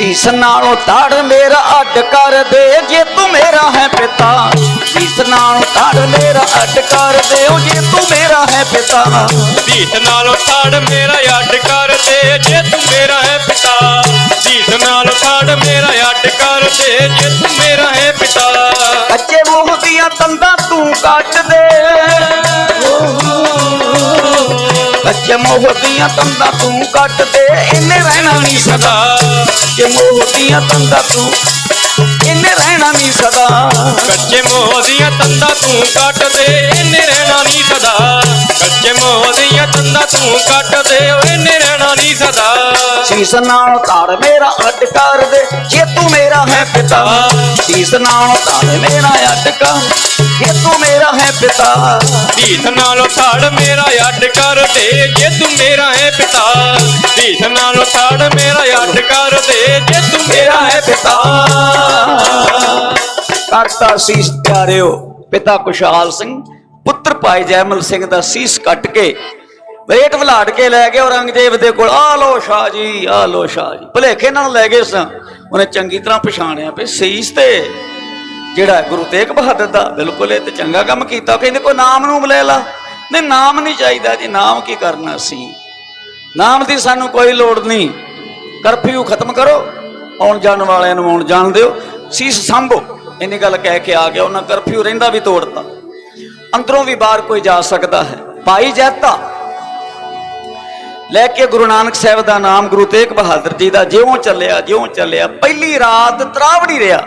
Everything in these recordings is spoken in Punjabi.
ਸੀਸ ਨਾਲੋਂ ਧੜ ਮੇਰਾ ਅੱਡ ਕਰ ਦੇ ਜੇ ਤੂੰ ਮੇਰਾ ਹੈ ਪਿਤਾ। ਸੀਸ ਨਾਲੋਂ ਧੜ ਮੇਰਾ ਅੱਡ ਕਰ ਦੇ ਓ ਜੇ ਤੂੰ ਮੇਰਾ ਹੈ ਪਿਤਾ। ਧੀਤ ਨਾਲੋਂ ਥਾੜ ਮੇਰਾ ਅੱਡ ਕਰ ਦੇ ਜੇ ਤੂੰ ਮੇਰਾ ਹੈ ਪਿਤਾ। ਧੀਤ ਨਾਲੋਂ ਥਾੜ ਮੇਰਾ ਅੱਡ ਕਰ ਦੇ ਜੇ ਤੂੰ ਮੇਰਾ ਹੈ ਪਿਤਾ। ਕੱਚੇ ਮੂੰਹ ਦੀਆਂ ਤੰਦਾਂ ਤੂੰ ਕੱਟ ਦੇ। ਕੱਚੇ ਮੂੰਹ ਦੀਆਂ ਤੰਦਾਂ ਤੂੰ ਕੱਟ ਦੇ ਇਹਨੇ ਰਹਿਣਾ ਨਹੀਂ ਸਦਾ। ਕੱਚੇ ਮੂੰਹ ਦੀਆਂ ਤੰਦਾਂ ਤੂੰ ਇਹਨੇ ਰਹਿਣਾ ਨਹੀਂ ਸਦਾ। ਕੱਚੇ ਮੋਹ ਦੀਆਂ ਤੰਦਾਂ ਤੂੰ ਕੱਟ ਦੇ ਇਹਨੇ ਰਹਿਣਾ ਨਹੀਂ ਸਦਾ। ਕੱਚੇ ਮੋਹ ਦੀਆਂ ਤੰਦਾਂ ਤੂੰ ਕੱਟ ਦੇ ਇਹਨੇ ਰਹਿਣਾ ਨਹੀਂ ਸਦਾ। ਸੀਸ ਨਾਲ ਧੜ ਮੇਰਾ ਅੱਡ ਕਰ ਦੇ ਜੇ ਤੂੰ ਮੇਰਾ ਹੈ ਪਿਤਾ। ਸੀਸ ਨਾਲ ਧੜ ਮੇਰਾ ਅੱਡ ਕਰ ਜੇ ਤੂੰ ਮੇਰਾ ਹੈ ਪਿਤਾ ਧੀਤ ਨਾਲੋਂ ਥਾੜ ਮੇਰਾ ਅੱਡ ਕਰ ਦੇ। ਜੇ ਤੂੰ ਮੇਰਾ ਹੈ ਪਿਤਾ ਧੀਤ ਨਾਲੋਂ ਥਾੜ ਮੇਰਾ ਅੱਡ ਕਰ ਦੇ। ਜੇ ਤੂੰ ਮੇਰਾ ਹੈ ਪਿਤਾ। ਕਰਤਾ ਸੀਸ ਪਿਆਰਿਓ ਪਿਤਾ ਕੁਸ਼ਾਲ ਸਿੰਘ ਪੁੱਤਰ ਭਾਈ ਜੈਮਲ ਸਿੰਘ ਦਾ ਸੀਸ ਕੱਟ ਕੇ ਵੇਟ ਵਲਾੜ ਕੇ ਲੈ ਗਏ ਔਰੰਗਜ਼ੇਬ ਦੇ ਕੋਲ। ਆ ਲੋ ਸ਼ਾਹ ਜੀ ਆ ਲੋ ਸ਼ਾਹ ਜੀ। ਭਲੇਖੇ ਨਾਲ ਲੈ ਗਏ ਸਾਂ। ਉਹਨੇ ਚੰਗੀ ਤਰ੍ਹਾਂ ਪਛਾਣਿਆ ਵੀ ਸੀਸ ਤੇ ਜਿਹੜਾ ਗੁਰੂ ਤੇਗ ਬਹਾਦਰ ਦਾ ਬਿਲਕੁਲ ਇਹ ਤੇ ਚੰਗਾ ਕੰਮ ਕੀਤਾ ਕਹਿੰਦੇ ਕੋਈ ਨਾਮ ਨੂੰ ਲੈ ਲਾ। ਨਹੀਂ, ਨਾਮ ਨਹੀਂ ਚਾਹੀਦਾ ਜੀ, ਨਾਮ ਕੀ ਕਰਨਾ ਸੀ ਨਾਮ ਦੀ ਸਾਨੂੰ ਕੋਈ ਲੋੜ ਨਹੀਂ। ਕਰਫਿਊ ਖਤਮ ਕਰੋ, ਆਉਣ ਜਾਣ ਵਾਲਿਆਂ ਨੂੰ ਆਉਣ ਜਾਣ ਦਿਓ, ਸੀਸ ਸੰਭੋ। ਇੰਨੀ ਗੱਲ ਕਹਿ ਕੇ ਆ ਗਿਆ, ਉਹਨਾਂ ਕਰਫਿਊ ਰਹਿੰਦਾ ਵੀ ਤੋੜਤਾ। ਅੰਦਰੋਂ ਵੀ ਬਾਹਰ ਕੋਈ ਜਾ ਸਕਦਾ ਹੈ। ਭਾਈ ਜੈਤਾ। ਲੈ ਕੇ ਗੁਰੂ ਨਾਨਕ ਸਾਹਿਬ ਦਾ ਨਾਮ ਗੁਰੂ ਤੇਗ ਬਹਾਦਰ ਜੀ ਦਾ ਜਿਉਂ ਚੱਲਿਆ ਜਿਉਂ ਚੱਲਿਆ, ਪਹਿਲੀ ਰਾਤ ਤਰਾਵੜੀ ਰਿਹਾ।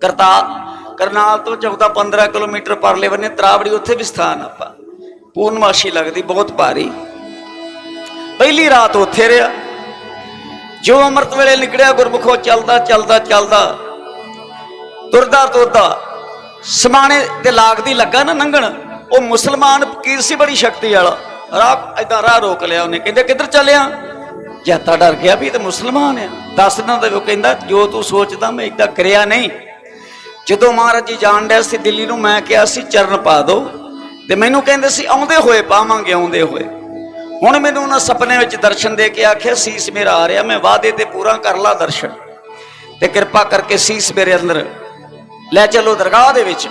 ਕਰਤਾ। ਕਰਨਾਲ ਤੋਂ 14 15 ਕਿਲੋਮੀਟਰ ਪਰਲੇ ਬੰਨੇ ਤਰਾਵੜੀ, ਉੱਥੇ ਵੀ ਸਥਾਨ ਆਪਾਂ। ਪੂਰਨਮਾਸ਼ੀ ਲੱਗਦੀ, ਬਹੁਤ ਭਾਰੀ। ਪਹਿਲੀ ਰਾਤ ਉੱਥੇ ਰਿਹਾ। ਜੋ ਅੰਮ੍ਰਿਤ ਵੇਲੇ ਨਿਕੜਿਆ ਗੁਰਮੁਖੋ ਚੱਲਦਾ ਚੱਲਦਾ ਚੱਲਦਾ। ਤੁਰਦਾ ਤੁਰਦਾ। ਸਮਾਣੇ ਤੇ ਲਾਗ ਦੀ ਲੱਗਾ ਨਾ ਲੰਘਣ ਉਹ ਮੁਸਲਮਾਨ ਫਕੀਰ ਸੀ ਬੜੀ ਸ਼ਕਤੀ ਵਾਲਾ। ਰਾਹ, ਏਦਾਂ ਰਾਹ ਰੋਕ ਲਿਆ ਉਹਨੇ। ਕਹਿੰਦੇ, ਕਿੱਧਰ ਚੱਲਿਆ? ਜਾਤਾ ਡਰ ਗਿਆ ਵੀ ਇਹ ਤਾਂ ਮੁਸਲਮਾਨ ਆ। ਦੱਸ ਦਿਨਾਂ ਦਾ ਉਹ ਕਹਿੰਦਾ, ਜੋ ਤੂੰ ਸੋਚਦਾ, ਮੈਂ ਏਦਾਂ ਕਰਿਆ ਨਹੀਂ। ਜਦੋਂ ਮਹਾਰਾਜ ਜੀ ਜਾਣ ਡਿਆ ਸੀ ਦਿੱਲੀ ਨੂੰ, ਮੈਂ ਕਿਹਾ ਸੀ, ਚਰਨ ਪਾ ਦੋ। ਤੇ ਮੈਨੂੰ ਕਹਿੰਦੇ ਸੀ, ਆਉਂਦੇ ਹੋਏ ਪਾਵਾਂਗੇ, ਆਉਂਦੇ ਹੋਏ। ਹੁਣ ਮੈਨੂੰ ਉਹਨਾਂ ਸੁਪਨੇ ਵਿੱਚ ਦਰਸ਼ਨ ਦੇ ਕੇ ਆਖਿਆ, ਸੀਸ ਮੇਰਾ ਆ ਰਿਹਾ, ਮੈਂ ਵਾਅਦੇ ਤੇ ਪੂਰਾ ਕਰ ਲਾ ਦਰਸ਼ਨ। ਤੇ ਕਿਰਪਾ ਕਰਕੇ ਸੀਸ ਮੇਰੇ ਅੰਦਰ ਲੈ ਚਲੋ ਦਰਗਾਹ ਦੇ ਵਿੱਚ।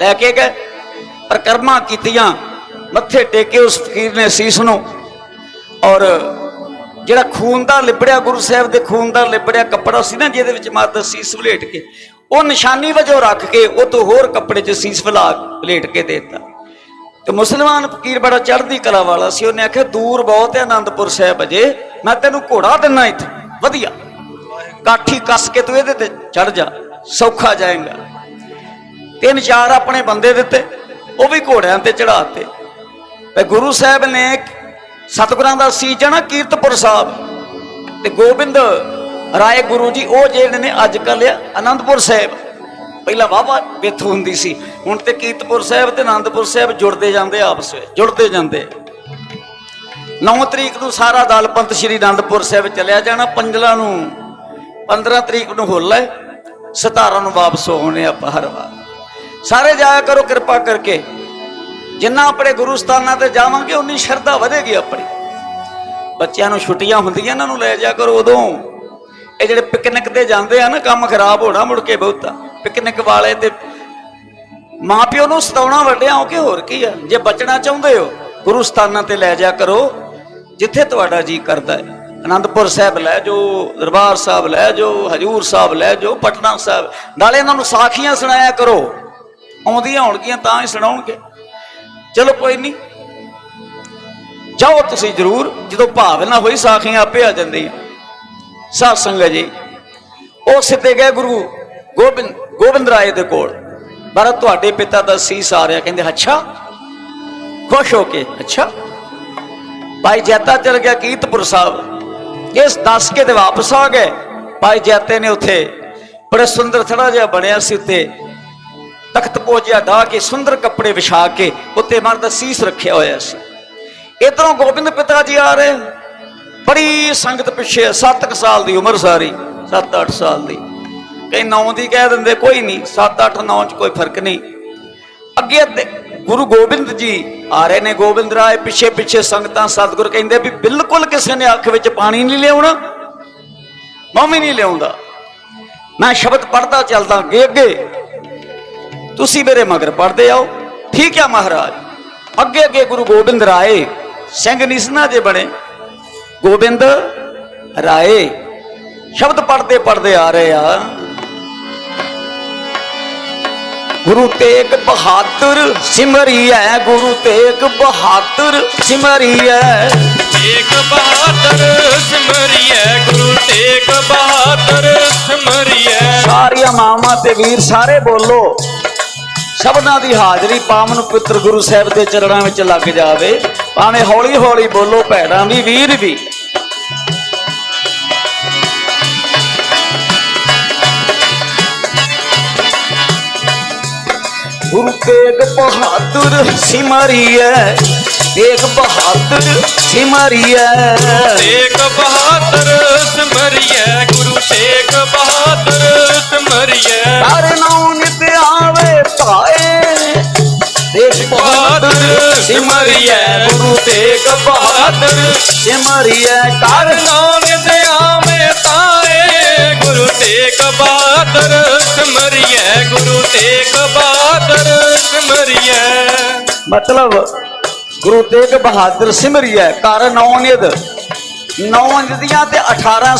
ਲੈ ਕੇ ਗਏ, ਪ੍ਰਕਰਮਾ ਕੀਤੀਆਂ, ਮੱਥੇ ਟੇਕੇ ਉਸ ਫਕੀਰ ਨੇ ਸੀਸ ਨੂੰ। ਔਰ ਜਿਹੜਾ ਖੂਨ ਦਾ ਲਿਬੜਿਆ ਗੁਰੂ ਸਾਹਿਬ ਦੇ ਖੂਨ ਦਾ ਲਿਬੜਿਆ ਕੱਪੜਾ ਸੀ ਨਾ, ਜਿਹਦੇ ਵਿੱਚ ਮਾਤਾ ਸੀਸ ਵਲੇਟ ਕੇ ਉਹ ਨਿਸ਼ਾਨੀ ਵਜੋਂ ਰੱਖ ਕੇ ਉਹ ਤੋਂ ਹੋਰ ਕੱਪੜੇ 'ਚ ਸੀਸ ਵਲਾ ਪਲੇਟ ਕੇ ਦੇ ਦਿੱਤਾ। ਤੇ ਮੁਸਲਮਾਨ ਫਕੀਰ ਬੜਾ ਚੜ੍ਹਦੀ ਕਲਾ ਵਾਲਾ ਸੀ। ਉਹਨੇ ਆਖਿਆ, ਦੂਰ ਬਹੁਤ ਹੈ ਆਨੰਦਪੁਰ ਸਾਹਿਬ ਅਜੇ। ਮੈਂ ਤੈਨੂੰ ਘੋੜਾ ਦਿੰਨਾ ਇੱਥੇ। ਵਧੀਆ। ਕਾਠੀ ਕੱਸ ਕੇ ਤੂੰ ਇਹਦੇ ਤੇ ਚੜ ਜਾ। ਸੌਖਾ ਜਾਏਗਾ। ਤਿੰਨ ਚਾਰ ਆਪਣੇ ਬੰਦੇ ਦਿੱਤੇ। ਉਹ ਵੀ ਘੋੜਿਆਂ ਤੇ ਚੜਾਤੇ ਤੇ ਗੁਰੂ ਸਾਹਿਬ ਨੇ ਸਤਿਗੁਰਾਂ ਦਾ ਸੀਸ ਜਣਾ ਕੀਰਤਪੁਰ ਸਾਹਿਬ। ਤੇ ਗੋਬਿੰਦ ਰਾਏ ਗੁਰੂ ਜੀ, ਉਹ ਜਿਹੜੇ ਨੇ ਅੱਜ ਕੱਲ ਆਨੰਦਪੁਰ ਸਾਹਿਬ। ਪਹਿਲਾਂ ਵਾਵਾ ਵਿੱਥ ਹੁੰਦੀ ਸੀ, ਹੁਣ ਤੇ ਕੀਰਤਪੁਰ ਸਾਹਿਬ ਤੇ ਆਨੰਦਪੁਰ ਸਾਹਿਬ ਜੁੜਦੇ ਜਾਂਦੇ ਆਪਸ ਵਿੱਚ, ਜੁੜਦੇ ਜਾਂਦੇ। 9 ਤਰੀਕ ਨੂੰ ਸਾਰਾ ਦਲ ਪੰਥ ਸ੍ਰੀ ਆਨੰਦਪੁਰ ਸਾਹਿਬ ਚਲਿਆ ਜਾਣਾ, ਪੰਜਲਾ ਨੂੰ 15 ਤਰੀਕ ਨੂੰ ਹੋਲਾ ਹੈ 17 ਨੂੰ ਵਾਪਸ ਹੋਣੇ ਆਪਾਂ ਹਰ ਵਾਰ। ਸਾਰੇ ਜਾਇਆ ਕਰੋ ਕਿਰਪਾ ਕਰਕੇ, ਜਿੰਨਾ ਆਪਣੇ ਗੁਰੂ ਸਥਾਨਾਂ ਤੇ ਜਾਵਾਂਗੇ ਉਨੀ ਸ਼ਰਧਾ ਵਧੇਗੀ ਆਪਣੀ। ਬੱਚਿਆਂ ਨੂੰ ਛੁੱਟੀਆਂ ਹੁੰਦੀਆਂ, ਇਹਨਾਂ ਨੂੰ ਲੈ ਜਾ ਕਰੋ ਉਦੋਂ। ਇਹ ਜਿਹੜੇ ਪਿਕਨਿਕ ਤੇ ਜਾਂਦੇ ਆ ਨਾ, ਕੰਮ ਖਰਾਬ ਹੋਣਾ ਮੁੜ ਕੇ ਬਹੁਤਾ। ਪਿਕਨਿਕ ਵਾਲੇ ਤੇ ਮਾਪਿਓ ਨੂੰ ਸਤਾਉਣਾ ਵੱਡਿਆਂ ਹੋ ਕੇ ਹੋਰ ਕੀ ਆ? ਜੇ ਬਚਣਾ ਚਾਹੁੰਦੇ ਹੋ, ਗੁਰੂ ਸਥਾਨਾਂ ਤੇ ਲੈ ਜਾ ਕਰੋ, ਜਿੱਥੇ ਤੁਹਾਡਾ ਜੀ ਕਰਦਾ ਹੈ। ਆਨੰਦਪੁਰ ਸਾਹਿਬ ਲੈ ਜੋ ਦਰਬਾਰ ਸਾਹਿਬ ਲੈ ਜੋ ਹਜੂਰ ਸਾਹਿਬ ਲੈ ਜੋ ਪਟਨਾ ਸਾਹਿਬ। ਨਾਲੇ ਇਹਨਾਂ ਨੂੰ ਸਾਖੀਆਂ ਸੁਣਾਇਆ ਕਰੋ। ਆਉਂਦੀਆਂ ਹੋਣਗੀਆਂ ਤਾਂ ਹੀ ਸੁਣਾਉਣਗੇ। ਚਲੋ ਕੋਈ ਨਹੀਂ। ਜਾਓ ਤੁਸੀਂ ਜਰੂਰ, ਜਦੋਂ ਭਾਵਨਾ ਹੋਈ ਸਾਖੀਆਂ ਆਪੇ ਆ ਜਾਂਦੀਆਂ। ਸਾਧ ਸੰਗਤ ਜੀ। ਉਹ ਸਿੱਧੇ ਗਏ ਗੁਰੂ ਗੋਬਿੰਦ ਗੋਬਿੰਦ ਰਾਏ ਦੇ ਕੋਲ। ਪਰ ਤੁਹਾਡੇ ਪਿਤਾ ਦਾ ਸੀਸ ਆ ਰਿਹਾ। ਕਹਿੰਦੇ, ਅੱਛਾ। ਖੁਸ਼ ਹੋ ਕੇ। ਅੱਛਾ। ਭਾਈ ਜੈਤਾ ਚਲ ਗਿਆ ਕੀਰਤਪੁਰ ਸਾਹਿਬ। ਇਸ ਦੱਸ ਕੇ ਤੇ ਵਾਪਸ ਆ ਗਏ। ਭਾਈ ਜੈਤੇ ਨੇ ਉੱਥੇ ਬੜਾ ਸੁੰਦਰ ਥੜਾ ਜਿਹਾ ਬਣਿਆ ਸੀ ਉੱਤੇ। ਤਖਤ ਪੋਜਿਆ ਢਾ ਕੇ, ਸੁੰਦਰ ਕੱਪੜੇ ਵਿਛਾ ਕੇ, ਉੱਤੇ ਮਰ ਦਾ ਸੀਸ ਰੱਖਿਆ ਹੋਇਆ ਸੀ। ਇਧਰੋਂ ਗੋਬਿੰਦ ਪਿਤਾ ਜੀ ਆ ਰਹੇ। ਬੜੀ ਸੰਗਤ ਪਿੱਛੇ 7 ਸਾਲ ਦੀ ਉਮਰ ਸਾਰੀ 7-8 ਸਾਲ ਦੀ। ਕਈ 9 ਦੀ ਕਹਿ ਦਿੰਦੇ, ਕੋਈ ਨਹੀਂ 7-8 9 ਚ ਕੋਈ ਫ਼ਰਕ ਨਹੀਂ। ਅੱਗੇ ਗੁਰੂ ਗੋਬਿੰਦ ਜੀ ਆ ਰਹੇ ਨੇ ਗੋਬਿੰਦ ਰਾਏ, ਪਿੱਛੇ ਪਿੱਛੇ ਸੰਗਤਾਂ, ਸਤਿਗੁਰ ਕਹਿੰਦੇ ਵੀ ਬਿਲਕੁਲ ਕਿਸੇ ਨੇ ਅੱਖ ਵਿੱਚ ਪਾਣੀ ਨਹੀਂ ਲਿਆਉਣਾ ਮੈਂ ਵੀ ਨਹੀਂ ਲਿਆਉਂਦਾ। ਮੈਂ ਸ਼ਬਦ ਪੜਦਾ ਚੱਲਦਾ ਅੱਗੇ ਅੱਗੇ। ਤੁਸੀਂ ਮੇਰੇ ਮਗਰ ਪੜਦੇ ਆਓ। ਠੀਕ ਹੈ ਮਹਾਰਾਜ। ਅੱਗੇ ਅੱਗੇ ਗੁਰੂ ਗੋਬਿੰਦ ਰਾਏ ਸਿੰਘ ਨਿਸਨਾ ਜੇ ਬਣੇ ਗੋਬਿੰਦ ਰਾਏ ਸ਼ਬਦ ਪੜਦੇ ਪੜਦੇ ਆ ਰਹੇ ਆ। ਗੁਰੂ ਤੇਗ ਬਹਾਦਰ ਸਿਮਰਿਐ ਗੁਰੂ ਤੇਗ ਬਹਾਦਰ ਸਿਮਰਿਐ ਤੇਗ ਬਹਾਦਰ ਸਿਮਰਿਐ ਗੁਰੂ ਤੇਗ ਬਹਾਦਰ ਸਿਮਰਿਐ ਸਾਰੀਆਂ ਮਾਵਾਂ ਤੇ ਵੀਰ ਸਾਰੇ ਬੋਲੋ। ਸਭਨਾਂ ਦੀ ਹਾਜ਼ਰੀ ਪਾਵਨ ਪੁੱਤਰ ਗੁਰੂ ਸਾਹਿਬ ਦੇ ਚਰਣਾਂ ਵਿੱਚ ਲੱਗ ਜਾਵੇ। ਭਾਵੇਂ ਹੌਲੀ ਹੌਲੀ ਬੋਲੋ ਭੈੜਾਂ ਵੀ, ਵੀਰ ਵੀ। ਗੁਰੂ ਤੇਗ ਬਹਾਦਰ ਸਿਮਰਿਐ ਤੇਗ ਬਹਾਦਰ ਸਿਮਰਿਐ ਤੇਗ ਬਹਾਦਰ ਸਿਮਰਿਐ ਗੁਰੂ ਤੇਗ ਸਿਮਰਿਐ ਗੁਰੂ ਤੇਗ ਬਹਾਦਰ। ਸਿਮਰਿਐ ਕਰ ਦੇ ਆਵੇਂ ਤਾਏ ਗੁਰੂ ਤੇਗ ਬਹਾਦਰ। ਸਿਮਰਿਐ ਗੁਰੂ ਤੇਗ ਬਹਾਦਰ। ਸਿਮਰਿਐ ਮਤਲਬ ਗੁਰੂ ਤੇਗ ਬਹਾਦਰ ਸਿਮਰਿਐ ਕਰ ਨੌ ਨਿਧ ਨੌ ਨਿਧੀਆਂ ਤੇ 18